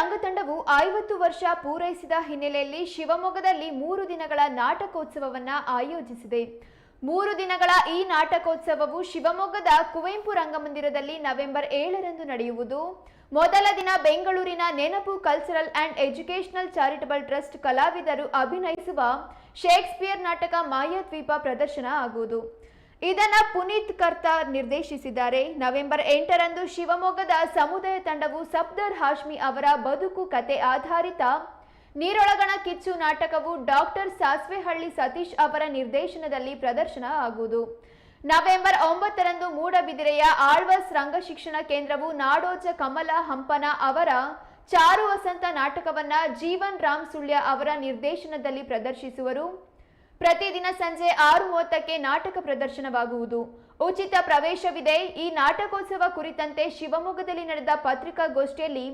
ರಂಗತಂಡವು ಐವತ್ತು ವರ್ಷ ಪೂರೈಸಿದ ಹಿನ್ನೆಲೆಯಲ್ಲಿ ಶಿವಮೊಗ್ಗದಲ್ಲಿ ಮೂರು ದಿನಗಳ ನಾಟಕೋತ್ಸವವನ್ನು ಆಯೋಜಿಸಿದೆ. ಮೂರು ದಿನಗಳ ಈ ನಾಟಕೋತ್ಸವವು ಶಿವಮೊಗ್ಗದ ಕುವೆಂಪು ರಂಗಮಂದಿರದಲ್ಲಿ ನವೆಂಬರ್ ಏಳರಂದು ನಡೆಯುವುದು. ಮೊದಲ ದಿನ ಬೆಂಗಳೂರಿನ ನೆನಪು cultural and educational charitable trust ಕಲಾವಿದರು ಅಭಿನಯಿಸುವ ಶೇಕ್ಸ್ಪಿಯರ್ ನಾಟಕ ಮಾಯಾದ್ವೀಪ ಪ್ರದರ್ಶನ ಆಗುವುದು. ಇದನ್ನ ಪುನೀತ್ ಕರ್ತಾರ್ ನಿರ್ದೇಶಿಸಿದ್ದಾರೆ. ನವೆಂಬರ್ ಎಂಟರಂದು ಶಿವಮೊಗ್ಗದ ಸಮುದಾಯ ತಂಡವು ಸಫ್ದರ್ ಹಾಶ್ಮಿ ಅವರ ಬದುಕು ಕತೆ ಆಧಾರಿತ ನೀರೊಳಗಣ ಕಿಚ್ಚು ನಾಟಕವು ಡಾಕ್ಟರ್ ಸಾಸ್ವೆಹಳ್ಳಿ ಸತೀಶ್ ಅವರ ನಿರ್ದೇಶನದಲ್ಲಿ ಪ್ರದರ್ಶನ ಆಗುವುದು. ನವೆಂಬರ್ ಒಂಬತ್ತರಂದು ಮೂಡಬಿದಿರೆಯ ಆಳ್ವಾಸ್ ರಂಗಶಿಕ್ಷಣ ಕೇಂದ್ರವು ನಾಡೋಜ ಕಮಲ ಹಂಪನ ಅವರ ಚಾರು ವಸಂತ ನಾಟಕವನ್ನ ಜೀವನ್ ರಾಮ್ ಸುಳ್ಯ ಅವರ ನಿರ್ದೇಶನದಲ್ಲಿ ಪ್ರದರ್ಶಿಸುವರು. ಪ್ರತಿದಿನ ಸಂಜೆ ಆರು ಮೂವತ್ತಕ್ಕೆ ನಾಟಕ ಪ್ರದರ್ಶನವಾಗುವುದು. ಉಚಿತ ಪ್ರವೇಶವಿದೆ. ಈ ನಾಟಕೋತ್ಸವ ಕುರಿತಂತೆ ಶಿವಮೊಗ್ಗದಲ್ಲಿ ನಡೆದ ಪತ್ರಿಕಾಗೋಷ್ಠಿಯಲ್ಲಿ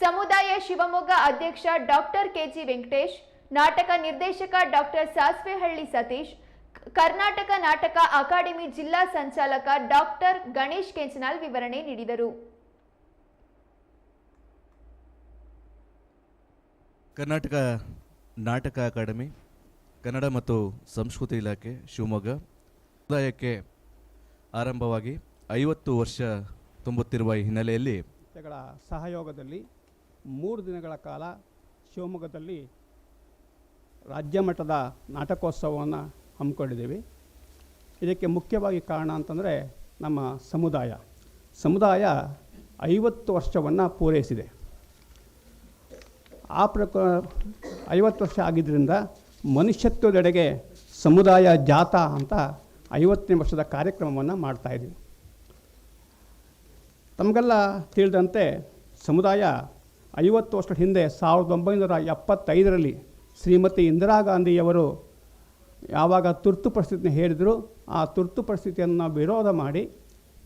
ಸಮುದಾಯ ಶಿವಮೊಗ್ಗ ಅಧ್ಯಕ್ಷ ಡಾಕ್ಟರ್ ಕೆಜಿ ವೆಂಕಟೇಶ್, ನಾಟಕ ನಿರ್ದೇಶಕ ಡಾಕ್ಟರ್ ಸಾಸ್ವೆಹಳ್ಳಿ ಸತೀಶ್, ಕರ್ನಾಟಕ ನಾಟಕ ಅಕಾಡೆಮಿ ಜಿಲ್ಲಾ ಸಂಚಾಲಕ ಡಾಕ್ಟರ್ ಗಣೇಶ್ ಕೆಂಚನಾಲ್ ವಿವರಣೆ ನೀಡಿದರು. ಕರ್ನಾಟಕ ನಾಟಕ ಅಕಾಡೆಮಿ ಕನ್ನಡ ಮತ್ತು ಸಂಸ್ಕೃತಿ ಇಲಾಖೆ, ಶಿವಮೊಗ್ಗ. ಸಮುದಾಯಕ್ಕೆ ಆರಂಭವಾಗಿ ಐವತ್ತು ವರ್ಷ ತುಂಬುತ್ತಿರುವ ಈ ಹಿನ್ನೆಲೆಯಲ್ಲಿ ಸಹಯೋಗದಲ್ಲಿ ಮೂರು ದಿನಗಳ ಕಾಲ ಶಿವಮೊಗ್ಗದಲ್ಲಿ ರಾಜ್ಯ ಮಟ್ಟದ ನಾಟಕೋತ್ಸವವನ್ನು ಹಮ್ಮಿಕೊಂಡಿದ್ದೀವಿ. ಇದಕ್ಕೆ ಮುಖ್ಯವಾಗಿ ಕಾರಣ ಅಂತಂದರೆ ನಮ್ಮ ಸಮುದಾಯ. ಸಮುದಾಯ ಐವತ್ತು ವರ್ಷವನ್ನು ಪೂರೈಸಿದೆ. ಆ ಪ್ರಕ ಐವತ್ತು ವರ್ಷ ಆಗಿದ್ದರಿಂದ ಮನುಷ್ಯತ್ವದೆಡೆಗೆ ಸಮುದಾಯ ಜಾಥಾ ಅಂತ ಐವತ್ತನೇ ವರ್ಷದ ಕಾರ್ಯಕ್ರಮವನ್ನು ಮಾಡ್ತಾಯಿದ್ದೀವಿ ತಮಗೆಲ್ಲ ತಿಳಿದಂತೆ ಸಮುದಾಯ ಐವತ್ತು ವರ್ಷದ ಹಿಂದೆ ಸಾವಿರದ ಒಂಬೈನೂರ ಎಪ್ಪತ್ತೈದರಲ್ಲಿ ಶ್ರೀಮತಿ ಇಂದಿರಾ ಗಾಂಧಿಯವರು ಯಾವಾಗ ತುರ್ತು ಪರಿಸ್ಥಿತಿನ ಹೇಳಿದರು, ಆ ತುರ್ತು ಪರಿಸ್ಥಿತಿಯನ್ನು ವಿರೋಧ ಮಾಡಿ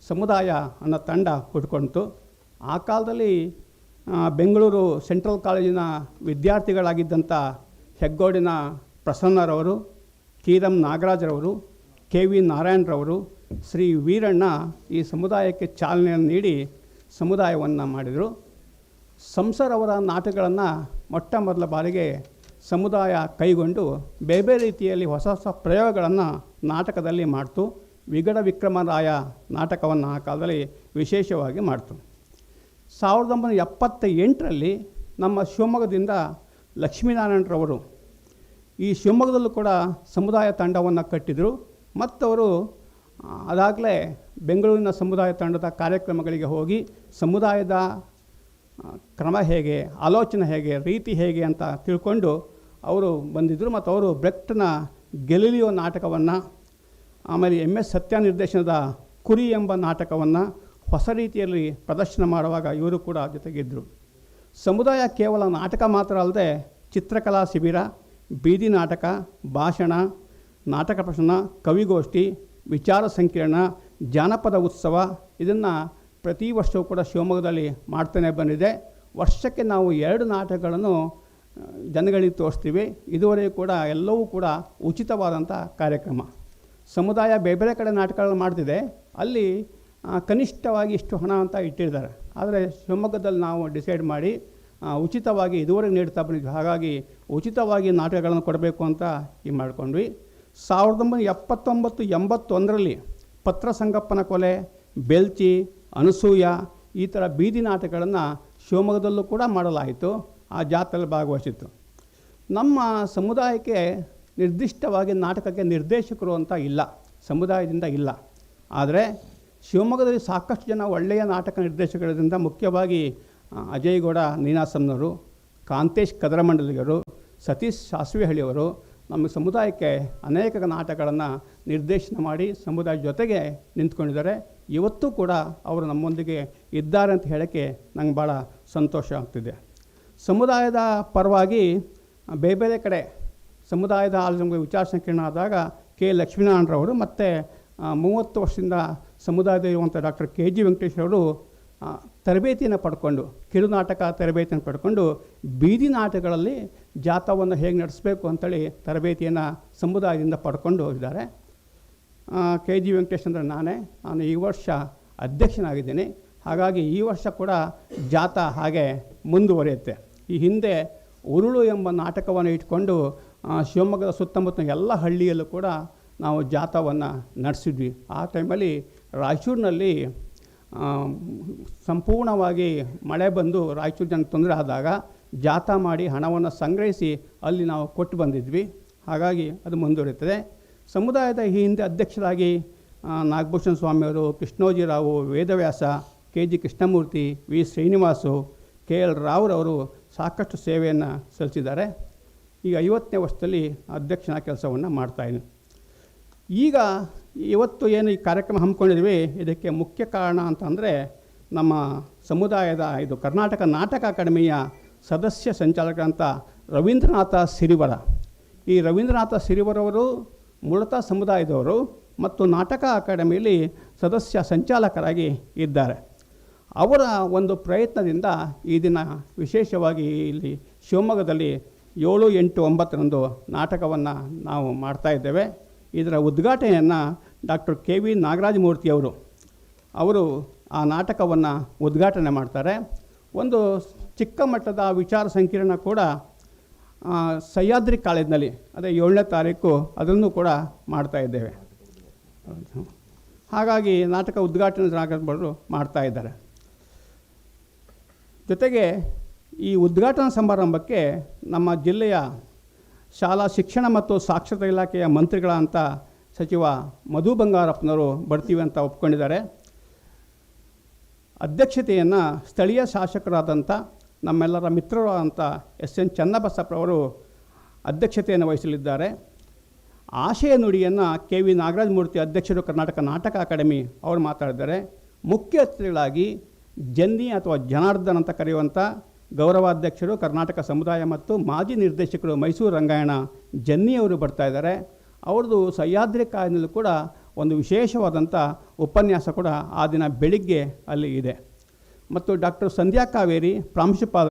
ಸಮುದಾಯ ಅನ್ನೋ ತಂಡ ಹುಟ್ಕೊಳ್ತು ಆ ಕಾಲದಲ್ಲಿ ಬೆಂಗಳೂರು ಸೆಂಟ್ರಲ್ ಕಾಲೇಜಿನ ವಿದ್ಯಾರ್ಥಿಗಳಾಗಿದ್ದಂಥ ಹೆಗ್ಗೋಡಿನ ಪ್ರಸನ್ನರವರು, ಕೀರಂ ನಾಗರಾಜರವರು, ಕೆ ವಿ ನಾರಾಯಣರವರು, ಶ್ರೀ ವೀರಣ್ಣ ಈ ಸಮುದಾಯಕ್ಕೆ ಚಾಲನೆಯನ್ನು ನೀಡಿ ಸಮುದಾಯವನ್ನು ಮಾಡಿದರು. ಸಂಸರ್ ಅವರ ನಾಟಕಗಳನ್ನು ಮೊಟ್ಟ ಮೊದಲ ಬಾರಿಗೆ ಸಮುದಾಯ ಕೈಗೊಂಡು ಬೇರೆ ಬೇರೆ ರೀತಿಯಲ್ಲಿ ಹೊಸ ಹೊಸ ಪ್ರಯೋಗಗಳನ್ನು ನಾಟಕದಲ್ಲಿ ಮಾಡ್ತು. ವಿಗಡ ವಿಕ್ರಮರಾಯ ನಾಟಕವನ್ನು ಆ ಕಾಲದಲ್ಲಿ ವಿಶೇಷವಾಗಿ ಮಾಡ್ತು. ಸಾವಿರದ ಒಂಬೈನೂರ ಎಪ್ಪತ್ತ ಎಂಟರಲ್ಲಿ ನಮ್ಮ ಶಿವಮೊಗ್ಗದಿಂದ ಲಕ್ಷ್ಮೀನಾರಾಯಣರವರು ಈ ಶಿವಮೊಗ್ಗದಲ್ಲೂ ಕೂಡ ಸಮುದಾಯ ತಂಡವನ್ನು ಕಟ್ಟಿದರು. ಮತ್ತವರು ಅದಾಗಲೇ ಬೆಂಗಳೂರಿನ ಸಮುದಾಯ ತಂಡದ ಕಾರ್ಯಕ್ರಮಗಳಿಗೆ ಹೋಗಿ ಸಮುದಾಯದ ಕ್ರಮ ಹೇಗೆ, ಆಲೋಚನೆ ಹೇಗೆ, ರೀತಿ ಹೇಗೆ ಅಂತ ತಿಳ್ಕೊಂಡು ಅವರು ಬಂದಿದ್ದರು ಮತ್ತು ಅವರು ಬ್ರೆಕ್ಟ್ನ ಗೆಲಿಲಿಯೋ ನಾಟಕವನ್ನು, ಆಮೇಲೆ ಎಂ ಎಸ್ ಸತ್ಯ ನಿರ್ದೇಶನದ ಕುರಿ ಎಂಬ ನಾಟಕವನ್ನು ಹೊಸ ರೀತಿಯಲ್ಲಿ ಪ್ರದರ್ಶನ ಮಾಡುವಾಗ ಇವರು ಕೂಡ ಜೊತೆಗಿದ್ದರು ಸಮುದಾಯ ಕೇವಲ ನಾಟಕ ಮಾತ್ರ ಅಲ್ಲದೆ ಚಿತ್ರಕಲಾ ಶಿಬಿರ, ಬೀದಿ ನಾಟಕ, ಭಾಷಣ, ನಾಟಕ ಪ್ರಶ್ನ ಕವಿಗೋಷ್ಠಿ, ವಿಚಾರ ಸಂಕಿರಣ, ಜಾನಪದ ಉತ್ಸವ ಇದನ್ನು ಪ್ರತಿ ವರ್ಷವೂ ಕೂಡ ಶಿವಮೊಗ್ಗದಲ್ಲಿ ಮಾಡ್ತಾನೆ ಬಂದಿದೆ. ವರ್ಷಕ್ಕೆ ನಾವು ಎರಡು ನಾಟಕಗಳನ್ನು ಜನಗಳಿಗೆ ತೋರಿಸ್ತೀವಿ. ಇದುವರೆಗೂ ಕೂಡ ಎಲ್ಲವೂ ಕೂಡ ಉಚಿತವಾದಂಥ ಕಾರ್ಯಕ್ರಮ. ಸಮುದಾಯ ಬೇರೆ ಬೇರೆ ಕಡೆ ನಾಟಕಗಳನ್ನು ಮಾಡ್ತಿದೆ. ಅಲ್ಲಿ ಕನಿಷ್ಠವಾಗಿ ಇಷ್ಟು ಹಣ ಅಂತ ಇಟ್ಟಿದ್ದಾರೆ. ಆದರೆ ಶಿವಮೊಗ್ಗದಲ್ಲಿ ನಾವು ಡಿಸೈಡ್ ಮಾಡಿ ಉಚಿತವಾಗಿ ಇದುವರೆಗೆ ನೀಡ್ತಾ ಬಂದಿದ್ವಿ ಹಾಗಾಗಿ ಉಚಿತವಾಗಿ ನಾಟಕಗಳನ್ನು ಕೊಡಬೇಕು ಅಂತ ಈ ಮಾಡ್ಕೊಂಡ್ವಿ. ಸಾವಿರದ ಒಂಬೈನೂರ ಎಪ್ಪತ್ತೊಂಬತ್ತು, ಎಂಬತ್ತೊಂದರಲ್ಲಿ ಪತ್ರ ಸಂಗಪ್ಪನ ಕೊಲೆ ಬೆಲ್ಚಿ ಅನಸೂಯ, ಈ ಥರ ಬೀದಿ ನಾಟಕಗಳನ್ನು ಶಿವಮೊಗ್ಗದಲ್ಲೂ ಕೂಡ ಮಾಡಲಾಯಿತು. ಆ ಜಾತ್ರೆಯಲ್ಲಿ ಭಾಗವಹಿಸಿತ್ತು. ನಮ್ಮ ಸಮುದಾಯಕ್ಕೆ ನಿರ್ದಿಷ್ಟವಾಗಿ ನಾಟಕಕ್ಕೆ ನಿರ್ದೇಶಕರು ಅಂತ ಇಲ್ಲ, ಸಮುದಾಯದಿಂದ ಇಲ್ಲ. ಆದರೆ ಶಿವಮೊಗ್ಗದಲ್ಲಿ ಸಾಕಷ್ಟು ಜನ ಒಳ್ಳೆಯ ನಾಟಕ ನಿರ್ದೇಶಕರಿಂದ ಮುಖ್ಯವಾಗಿ ಅಜಯ್ ಗೌಡ ನೀನಾಸಂನವರು, ಕಾಂತೇಶ್ ಕದರಮಂಡಲಿಗರು, ಸತೀಶ್ ಸಾಸ್ವೆಹಳ್ಳಿಯವರು ನಮ್ಮ ಸಮುದಾಯಕ್ಕೆ ಅನೇಕ ನಾಟಕಗಳನ್ನು ನಿರ್ದೇಶನ ಮಾಡಿ ಸಮುದಾಯ ಜೊತೆಗೆ ನಿಂತ್ಕೊಂಡಿದ್ದಾರೆ. ಇವತ್ತೂ ಕೂಡ ಅವರು ನಮ್ಮೊಂದಿಗೆ ಇದ್ದಾರೆ ಅಂತ ಹೇಳೋಕ್ಕೆ ನಂಗೆ ಭಾಳ ಸಂತೋಷ ಆಗ್ತಿದೆ. ಸಮುದಾಯದ ಪರವಾಗಿ ಬೇರೆ ಬೇರೆ ಕಡೆ ಸಮುದಾಯದ ಆಲೋಚನೆ ವಿಚಾರ ಸಂಕಿರಣ ಆದಾಗ ಕೆ ಲಕ್ಷ್ಮೀನಾರಾಯಣರವರು ಮತ್ತು ಮೂವತ್ತು ವರ್ಷದಿಂದ ಸಮುದಾಯದ ಇರುವಂಥ ಡಾಕ್ಟರ್ ಕೆ ಜಿ ವೆಂಕಟೇಶ್ ಅವರು ತರಬೇತಿಯನ್ನು ಪಡ್ಕೊಂಡು ಕಿರುನಾಟಕ ತರಬೇತಿಯನ್ನು ಪಡ್ಕೊಂಡು, ಬೀದಿ ನಾಟಕಗಳಲ್ಲಿ ಜಾಥಾವನ್ನು ಹೇಗೆ ನಡೆಸಬೇಕು ಅಂತೇಳಿ ತರಬೇತಿಯನ್ನು ಸಮುದಾಯದಿಂದ ಪಡ್ಕೊಂಡು ಹೋಗಿದ್ದಾರೆ. ಕೆ ಜಿ ವೆಂಕಟೇಶ್ ಅಂದರೆ ನಾನೇ. ನಾನು ಈ ವರ್ಷ ಅಧ್ಯಕ್ಷನಾಗಿದ್ದೀನಿ. ಹಾಗಾಗಿ ಈ ವರ್ಷ ಕೂಡ ಜಾಥಾ ಹಾಗೆ ಮುಂದುವರಿಯುತ್ತೆ. ಈ ಹಿಂದೆ ಉರುಳು ಎಂಬ ನಾಟಕವನ್ನು ಇಟ್ಕೊಂಡು ಶಿವಮೊಗ್ಗದ ಸುತ್ತಮುತ್ತ ಎಲ್ಲ ಹಳ್ಳಿಯಲ್ಲೂ ಕೂಡ ನಾವು ಜಾಥಾವನ್ನು ನಡೆಸಿದ್ವಿ. ಆ ಟೈಮಲ್ಲಿ ರಾಯಚೂರಿನಲ್ಲಿ ಸಂಪೂರ್ಣವಾಗಿ ಮಳೆ ಬಂದು ರಾಯಚೂರು ಜನಕ್ಕೆ ತೊಂದರೆ ಆದಾಗ ಜಾಥಾ ಮಾಡಿ ಹಣವನ್ನು ಸಂಗ್ರಹಿಸಿ ಅಲ್ಲಿ ನಾವು ಕೊಟ್ಟು ಬಂದಿದ್ವಿ. ಹಾಗಾಗಿ ಅದು ಮುಂದುವರಿಯುತ್ತದೆ. ಸಮುದಾಯದ ಈ ಹಿಂದೆ ಅಧ್ಯಕ್ಷರಾಗಿ ನಾಗಭೂಷಣ ಸ್ವಾಮಿಯವರು, Krishnojirao, Vedavyasa, K G Krishnamurthy, V Srinivas, K L ರಾವ್ರವರು ಸಾಕಷ್ಟು ಸೇವೆಯನ್ನು ಸಲ್ಲಿಸಿದ್ದಾರೆ. ಈಗ ಐವತ್ತನೇ ವರ್ಷದಲ್ಲಿ ಅಧ್ಯಕ್ಷನ ಕೆಲಸವನ್ನು ಮಾಡ್ತಾಯಿದ್ದೀನಿ ಈಗ ಇವತ್ತು ಏನು ಈ ಕಾರ್ಯಕ್ರಮ ಹಮ್ಮಿಕೊಂಡಿದ್ವಿ ಇದಕ್ಕೆ ಮುಖ್ಯ ಕಾರಣ ಅಂತಂದರೆ ನಮ್ಮ ಸಮುದಾಯದ ಇದು ಕರ್ನಾಟಕ ನಾಟಕ ಅಕಾಡೆಮಿಯ ಸದಸ್ಯ ಸಂಚಾಲಕರಂತ ರವೀಂದ್ರನಾಥ ಸಿರಿವರ. ಈ ರವೀಂದ್ರನಾಥ ಸಿರಿವರವರು ಮೂಲತಃ ಸಮುದಾಯದವರು ಮತ್ತು ನಾಟಕ ಅಕಾಡೆಮಿಯಲ್ಲಿ ಸದಸ್ಯ ಸಂಚಾಲಕರಾಗಿ ಇದ್ದಾರೆ. ಅವರ ಒಂದು ಪ್ರಯತ್ನದಿಂದ ಈ ದಿನ ವಿಶೇಷವಾಗಿ ಇಲ್ಲಿ ಶಿವಮೊಗ್ಗದಲ್ಲಿ ಏಳು ಎಂಟು ಒಂಬತ್ತರಂದು ನಾಟಕವನ್ನು ನಾವು ಮಾಡ್ತಾ ಇದ್ದೇವೆ. ಇದರ ಉದ್ಘಾಟನೆಯನ್ನು ಡಾಕ್ಟರ್ ಕೆ ವಿ ನಾಗರಾಜಮೂರ್ತಿಯವರು ಅವರು. ಆ ನಾಟಕವನ್ನು ಉದ್ಘಾಟನೆ ಮಾಡ್ತಾರೆ. ಒಂದು ಚಿಕ್ಕ ಮಟ್ಟದ ವಿಚಾರ ಸಂಕಿರಣ ಕೂಡ ಸಹ್ಯಾದ್ರಿ ಕಾಲೇಜಿನಲ್ಲಿ, ಅದೇ ಏಳನೇ ತಾರೀಕು ಅದನ್ನು ಕೂಡ ಮಾಡ್ತಾ ಇದ್ದೇವೆ. ಹಾಗಾಗಿ ನಾಟಕ ಉದ್ಘಾಟನೆ ನಾಗರಾಜರು ಮಾಡ್ತಾ ಇದ್ದಾರೆ. ಜೊತೆಗೆ ಈ ಉದ್ಘಾಟನಾ ಸಮಾರಂಭಕ್ಕೆ ನಮ್ಮ ಜಿಲ್ಲೆಯ ಶಾಲಾ ಶಿಕ್ಷಣ ಮತ್ತು ಸಾಕ್ಷರತಾ ಇಲಾಖೆಯ ಮಂತ್ರಿಗಳಂತ ಸಚಿವ ಮಧು ಬಂಗಾರಪ್ಪನವರು ಬರ್ತೀವಿ ಅಂತ ಒಪ್ಕೊಂಡಿದ್ದಾರೆ. ಅಧ್ಯಕ್ಷತೆಯನ್ನು ಸ್ಥಳೀಯ ಶಾಸಕರಾದಂಥ ನಮ್ಮೆಲ್ಲರ ಮಿತ್ರರಾದಂಥ ಎಸ್ ಎನ್ ಚನ್ನಬಸಪ್ಪರವರು ಅಧ್ಯಕ್ಷತೆಯನ್ನು ವಹಿಸಲಿದ್ದಾರೆ. ಆಶಯ ನುಡಿಯನ್ನು ಕೆ ವಿ ನಾಗರಾಜಮೂರ್ತಿ ಅಧ್ಯಕ್ಷರು ಕರ್ನಾಟಕ ನಾಟಕ ಅಕಾಡೆಮಿ ಅವರು ಮಾತಾಡಿದ್ದಾರೆ. ಮುಖ್ಯ ಅತಿಥಿಗಳಾಗಿ ಜನ್ನಿ ಅಥವಾ ಜನಾರ್ದನ್ ಅಂತ ಕರೆಯುವಂಥ ಗೌರವಾಧ್ಯಕ್ಷರು ಕರ್ನಾಟಕ ಸಮುದಾಯ ಮತ್ತು ಮಾಜಿ ನಿರ್ದೇಶಕರು ಮೈಸೂರು ರಂಗಾಯಣ ಜನ್ನಿ ಅವರು ಬರ್ತಾ ಇದ್ದಾರೆ. ಅವ್ರದ್ದು ಸಹ್ಯಾದ್ರಿ ಕಾಯಿನಲ್ಲೂ ಕೂಡ ಒಂದು ವಿಶೇಷವಾದಂಥ ಉಪನ್ಯಾಸ ಕೂಡ ಆ ದಿನ ಬೆಳಿಗ್ಗೆ ಅಲ್ಲಿ ಇದೆ. ಮತ್ತು ಡಾಕ್ಟರ್ ಸಂಧ್ಯಾ ಕಾವೇರಿ ಪ್ರಾಂಶುಪಾಲ